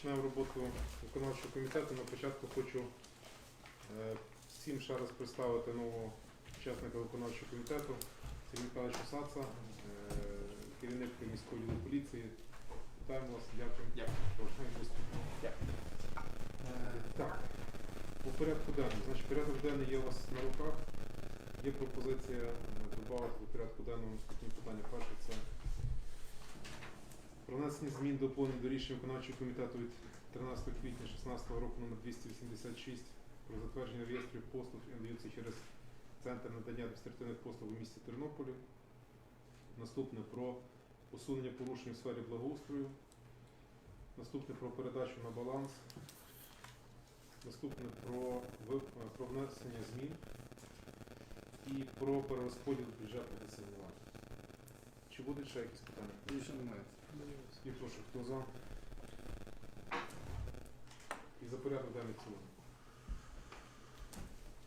Починаємо роботу виконавчого комітету. На початку хочу е, всім ще раз представити нового учасника виконавчого комітету Сергій Михайлович Саца, е, керівник міської поліції. Вітаємо вас, дякую. Дякую. Е, Так, по порядку денному. Значить, порядок денний є у вас на руках. Є пропозиція додати до порядку денного наступні питання. Перше внесення змін до до рішення виконавчого комітету від 13 квітня 2016 року номер 286 про затвердження реєстрів послуг, що надаються через Центр надання адміністративних послуг у місті Тернополі. Наступне про усунення порушень у сфері благоустрою. Наступне про передачу на баланс. Наступне про, про внесення змін і про перерозподіл бюджету асигнувань. Чи будуть ще якісь питання? Більше немає. І прошу, хто за? І за порядок денний в.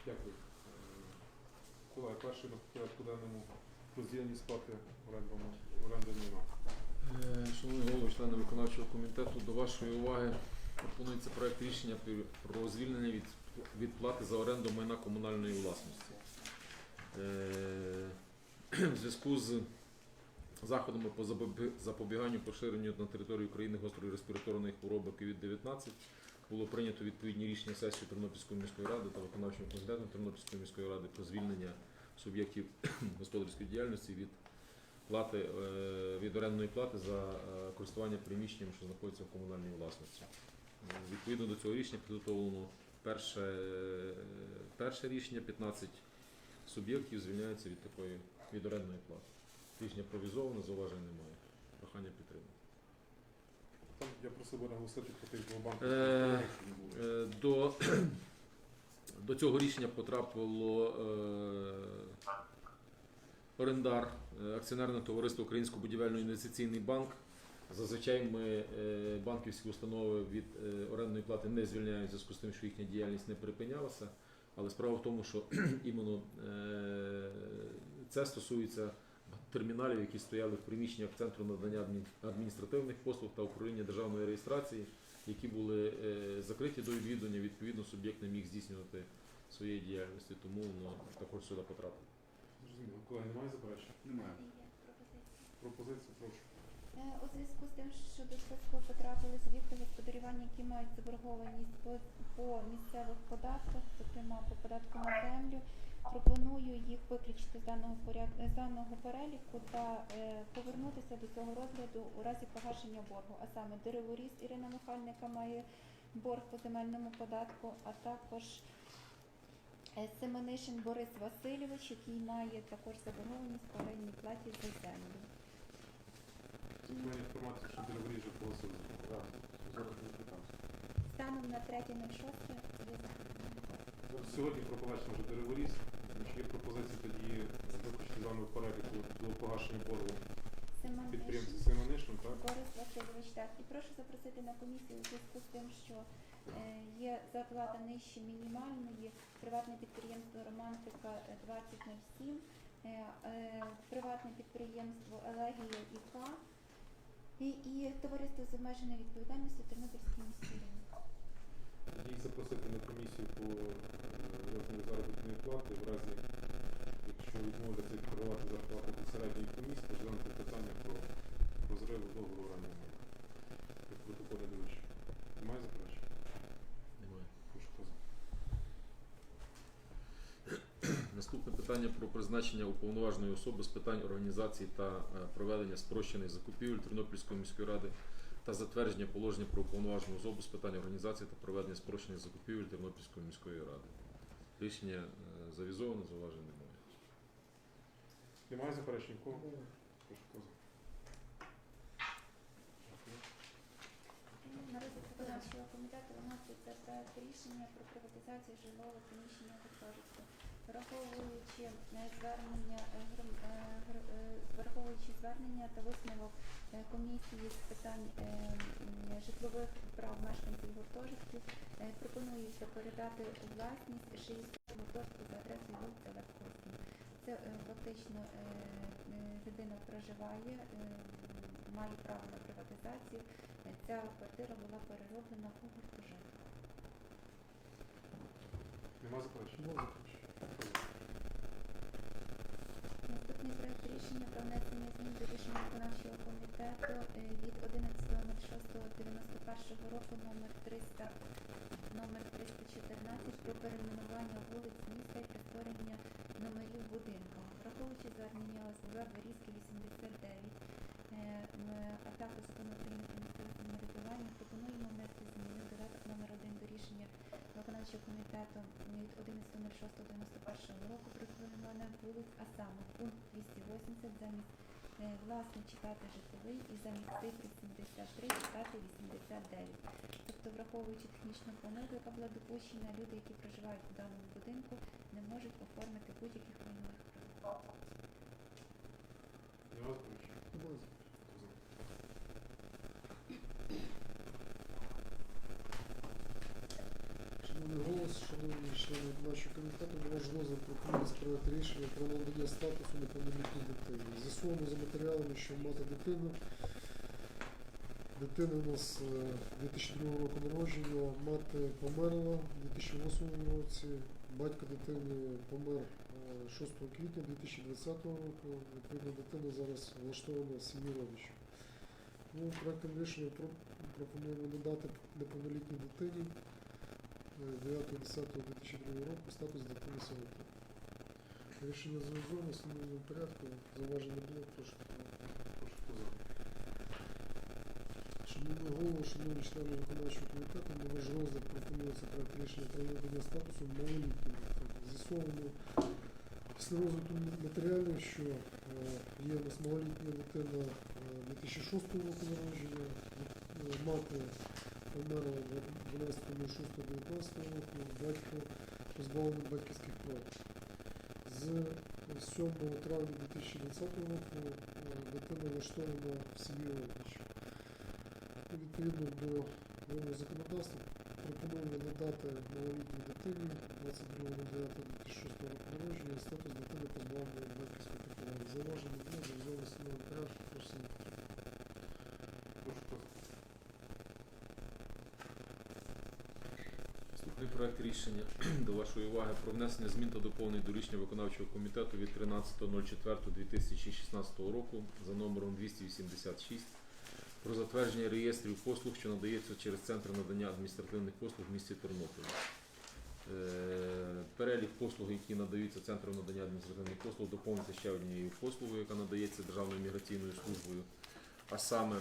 Дякую. Е, Миколай, перший на порядку денному розділені сплати оренди майна. Е, Шановний голово, члени виконавчого комітету, до вашої уваги пропонується проект рішення про звільнення від, від плати за оренду майна комунальної власності. Е, В зв'язку з заходами по запобіганню поширенню на території України гострої респіраторної хвороби COVID-19 було прийнято відповідні рішення сесії Тернопільської міської ради та виконавчим комітетом Тернопільської міської ради про звільнення суб'єктів господарської діяльності від плати е, від орендної плати за е, користування приміщенням, що знаходиться в комунальній власності. Е, Відповідно до цього рішення підготовлено перше, перше рішення, 15 суб'єктів звільняються від такої від орендної плати. Рішення провізоване, зауважень немає. Прохання підтримати. Там я просив би наголосити про тих двох банків. Е, щоб не було. Е, До, до цього рішення потрапило е, орендар е, акціонерне товариство Українсько будівельно-інвестиційний банк. Зазвичай ми е, банківські установи від е, орендної плати не звільняють в зв'язку з тим, що їхня діяльність не припинялася. Але справа в тому, що іменно е, це стосується терміналів, які стояли в приміщеннях Центру надання адміністративних послуг та управління державної реєстрації які були е, закриті до відвідування, відповідно, суб'єкт не міг здійснювати своєї діяльності, тому воно також сюди потрапило. Зрозуміло. Миколай, немає заперечень? Немає. Пропозицію, прошу. Е, У зв'язку з тим, що до списку потрапили суб'єкти господарювання, які мають заборгованість по, по місцевих податках, зокрема по податку на землю, пропоную їх виключити з даного поряд- з даного переліку та е, повернутися до цього розгляду у разі погашення боргу. А саме Дереворіс Ірина Михайлівна, має борг по земельному податку, а також е, Семенишин Борис Васильович, який має також заборгованість по орендній платі за землю. Маю інформацію, що не питався. Станом на 3.06 є Сьогодні проплачено вже дереволіс. Значить, є пропозиція тоді виключити в переліку до погашення боргу підприємця Семенишин Семенишин, так? Борис Васильович. Так, і прошу запросити на комісію у зв'язку з тим, що е, є зарплата нижче мінімальної, приватне підприємство Романтика е, 2007, е, е, приватне підприємство Елегія ІК і, і товариство з обмеженою відповідальністю Тернопільський міський ринок. Їх запросити на комісію по е, розміру заробітної плати в разі, якщо відмовляться відкривати зарплату до середньої комісії, розглянути питання про розрив договору протоколі до вище. Немає заперечень? Немає. Прошу хто за. Наступне питання про призначення уповноваженої особи з питань організації та е, проведення спрощених закупівель Тернопільської міської ради та затвердження положення про уповноважену особу з питань організації та проведення спрощених закупівель Тернопільської міської ради. Рішення е, завізовано, зауважень немає. Немає заперечень? Кого? Прошу хто за. Дякую. На розгляд виконавчого комітету виноситься проект рішення про приватизацію жилого приміщення гуртожитку. Враховуючи е, звернення е, е, враховуючи звернення та висновок комісії з питань житлових прав мешканців гуртожитків, пропонується передати у власність 60 гуртожитку за адресою вулиця Левко 7. Це фактично людина проживає, має право на приватизацію. Ця квартира була перероблена у гуртожиток. Нема заперечень? Нема заперечень. Хто за? Наступний рішення про внесення змін до рішення виконавчого комітету е, від 11.06.91 року номер 300 номер 314 про перейменування вулиць міста і перетворення номерів будинку. Враховуючи звернення ОСБ Берізки 89, е, м, а також закон України про місцеве самоврядування, пропонуємо внести зміни в додаток номер 1 до рішення виконавчого комітету від 11.06.91 року про вулиць, а саме пункт 280 замість е, власне читати житловий і замість цифри 73 читати 89. Тобто, враховуючи технічну помилку, яка була допущена, люди, які проживають в даному будинку, не можуть оформити будь-яких майнових прав. Нема заперечень? Нема заперечень. Хто за? Шановний голос, шановні члени нашого комітету, до ваш розгляд пропонується рішення про надання статусу неповнолітній дитині. З'ясовано за матеріалами, що мати дитину. Дитина у нас е, 2002 року народження, мати померла в 2008 році, батько дитини помер е, 6 квітня 2020 року. Відповідно, дитина зараз влаштована в родичів. Ну, проектом рішення пропонуємо надати неповнолітній дитині е, 9.10.2002 року статус дитини сироти. Рішення встановлено в порядку, зауважень було, прошу. Шановний голову, шановні члени виконавчого комітету, на ваш розгляд пропонується проект рішення про надання статусу малолітньої дитини. З'ясовано після розгляду матеріалів, що е, є у нас малолітня дитина е, 2006 року народження, е, мати померла 12.06.19 року, батько позбавлений батьківських прав. З 7 травня 2020 року е, дитина влаштована в сім'ї родичів. Відповідно до нового законодавства пропонуємо надати малолітній дитині 22.09.2006 року народження статус дитини позбавленої батьківського піклування. Зауваження було реалізовано встановлений порядок, прошу підтримати. Прошу, хто за? Наступний проект рішення до вашої уваги про внесення змін та доповнень до рішення виконавчого комітету від 13.04.2016 року за номером 286 про затвердження реєстрів послуг, що надаються через Центр надання адміністративних послуг в місті Тернопіль. Е, Перелік послуг, які надаються Центром надання адміністративних послуг, доповниться ще однією послугою, яка надається Державною міграційною службою, а саме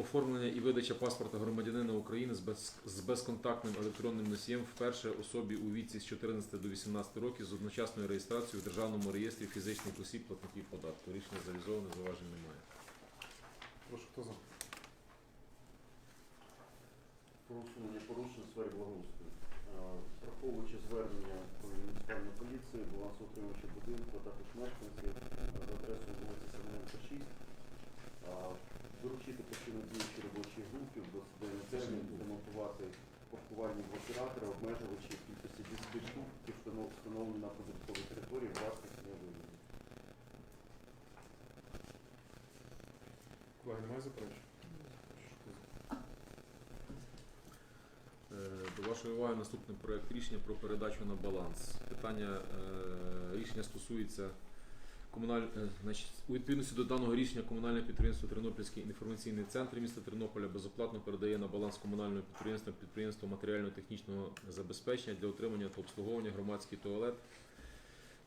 оформлення і видача паспорта громадянина України з, без, з безконтактним електронним носієм вперше особі у віці з 14 до 18 років з одночасною реєстрацією в Державному реєстрі фізичних осіб платників податку. Рішення завізоване, зауважень немає. Прошу, хто за? Про усунення порушень в сфері благоустрою. Враховуючи звернення про муніципальну поліцію, балансоутримувачі будинку, а також мешканців за адресою вулиці Семененка 6, доручити постійно діючій робочій групі в 29 термін демонтувати паркувальні блокіратори, обмежувачі кількості 10 штук, які встановлені на податковій території власності не вивезені. Колеги, немає заперечень? Е, До вашої уваги наступний проект рішення про передачу на баланс. Питання е, рішення стосується комуналь... е, значить, у відповідності до даного рішення комунальне підприємство Тернопільський інформаційний центр міста Тернополя безоплатно передає на баланс комунального підприємства підприємство матеріально-технічного забезпечення для отримання та обслуговування громадський туалет,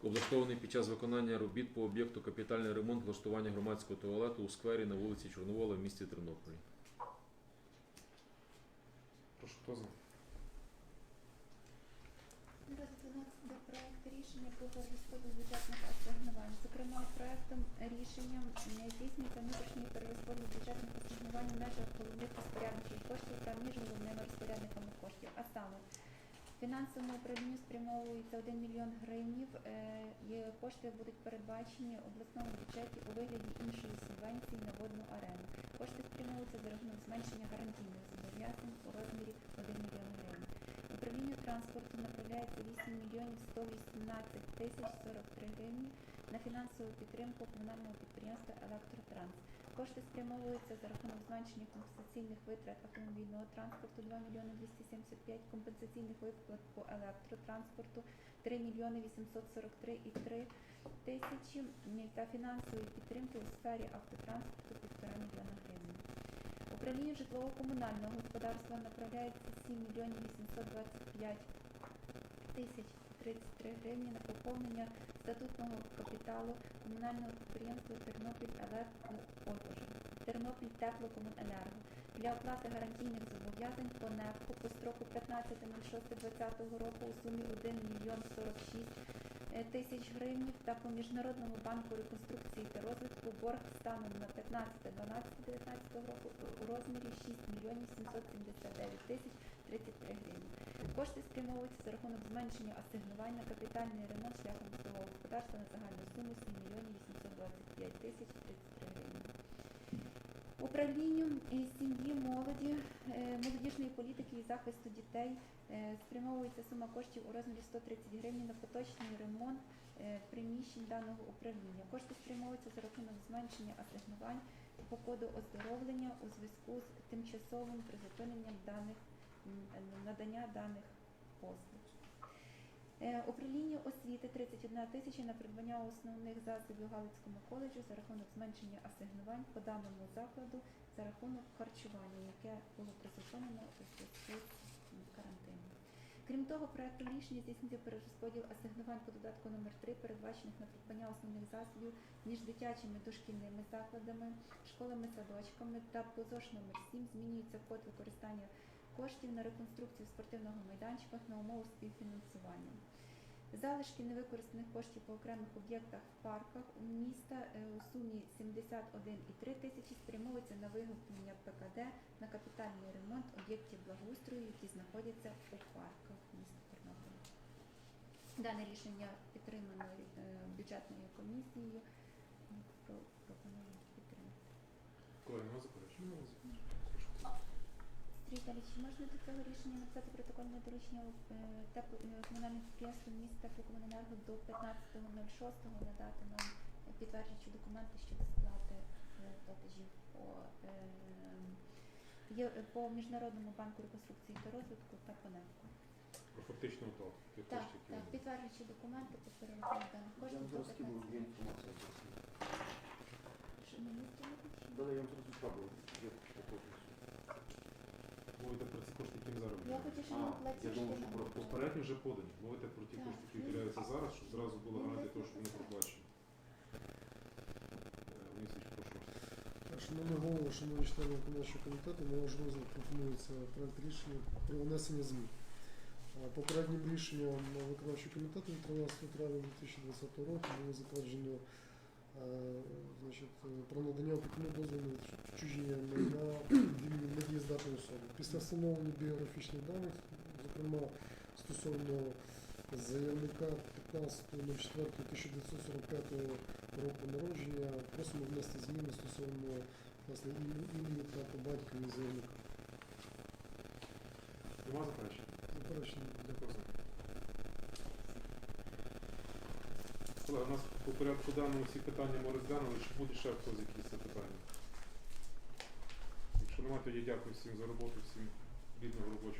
облаштований під час виконання робіт по об'єкту капітальний ремонт влаштування громадського туалету у сквері на вулиці Чорновола в місті Тернополі. Прошу, хто? Розвинути до проект рішення про розподіл бюджетних асигнувань. Зокрема, проектом рішенням не здійснюється внутрішній перерозподіл бюджетних асигнувань в межах головних розпорядників коштів та між головними розпорядниками коштів. А саме фінансовому управлінню спрямовується 1 мільйон гривнів. Е, кошти будуть передбачені в обласному бюджеті у вигляді іншої субвенції на водну арену. Кошти спрямовуються за рахунок зменшення гарантійних зобов'язань у розмірі 1 мільйон гривень. Управлінню транспорту направляється 8 мільйонів 118 тисяч 43 гривні на фінансову підтримку комунального підприємства Електротранс. Кошти спрямовуються за рахунок зменшення компенсаційних витрат автомобільного транспорту 2 мільйони 275, компенсаційних виплат по електротранспорту 3 мільйони 843,3 тисячі та фінансової підтримки у сфері автотранспорту 1,5 мільйона гривень. Управлінню житлово-комунального господарства направляється 7 мільйонів 825 тисяч 33 гривні на поповнення статутного капіталу комунального підприємства Тернопіль Електро Тернопіль Теплокомуненерго для оплати гарантійних зобов'язань по НЕПКО по строку 15.06.2020 року у сумі 1 мільйон 46 е, тисяч гривень та по Міжнародному банку реконструкції та розвитку борг станом на 15.12.19 року у розмірі 6 мільйонів 779 тисяч 33 гривні. Кошти спрямовуються за рахунок зменшення асигнувань на капітальний ремонт шляхом житлового господарства на загальну суму 7 мільйонів 825 тисяч 33 гривні. Управлінню сім'ї, молоді, е, молодіжної політики і захисту дітей е, спрямовується сума коштів у розмірі 130 гривень на поточний ремонт е, приміщень даного управління. Кошти спрямовуються за рахунок зменшення асигнувань по коду оздоровлення у зв'язку з тимчасовим призупиненням даних надання даних послуг. Е, Управління освіти 31 тисяча на придбання основних засобів Галицькому коледжу за рахунок зменшення асигнувань по даному закладу за рахунок харчування, яке було призупинено у зв'язку з карантином. Крім того, проектом рішення здійснити перерозподіл асигнувань по додатку номер 3 передбачених на придбання основних засобів між дитячими дошкільними закладами, школами, садочками та ПОЗОШ номер 7 змінюється код використання коштів на реконструкцію спортивного майданчика на умову співфінансування. Залишки невикористаних коштів по окремих об'єктах в парках у міста е, у сумі 71,3 тисячі спрямовуються на виготовлення ПКД на капітальний ремонт об'єктів благоустрою, які знаходяться у парках міста Тернополя. Дане рішення підтримано е, бюджетною комісією. Про- Пропоную підтримати. Колеги, нема заперечень? Стрій можна до цього рішення написати протокольне доручення е, тепло, комунальним міста теплокомуненерго до 15.06 надати нам підтверджуючі документи щодо сплати е, платежів по, е, є- по Міжнародному банку реконструкції та розвитку та по НЕПКО. Про фактичну оплату Так, так, підтверджуючі документи по перевиконанню даних Я коштів до зараз скину 15. є інформація. зараз. Що мені скинути чи ні? Да, я вам зараз відправлю. Є Мовите про ці кошти, які ми зараз Я хочу, щоб ми я думав, що про- дали. Вже подані. Мовите про ті Так. кошти, які виділяються зараз, щоб зразу була Ну, гарантія того, що вони проплачені. Е, Олексійович, прошу Шановний голово, шановні члени виконавчого комітету, на ваш розгляд пропонується проект рішення про внесення змін. А, Попереднім рішенням виконавчого комітету від 13 травня 2020 року було затверджено е, значить, е, про надання опікуну дозволу на відчуження майна недієздатної особи. Після встановлення біографічних даних, зокрема стосовно заявника 15.04.1945 року народження, просимо внести зміни стосовно власне імені та по батькові заявника. Нема заперечень? Заперечення Дякую. Колеги, у нас по порядку денному всі питання ми розглянули. Чи буде ще хтось якісь запитання? Якщо немає, тоді дякую всім за роботу, всім бідного робочого.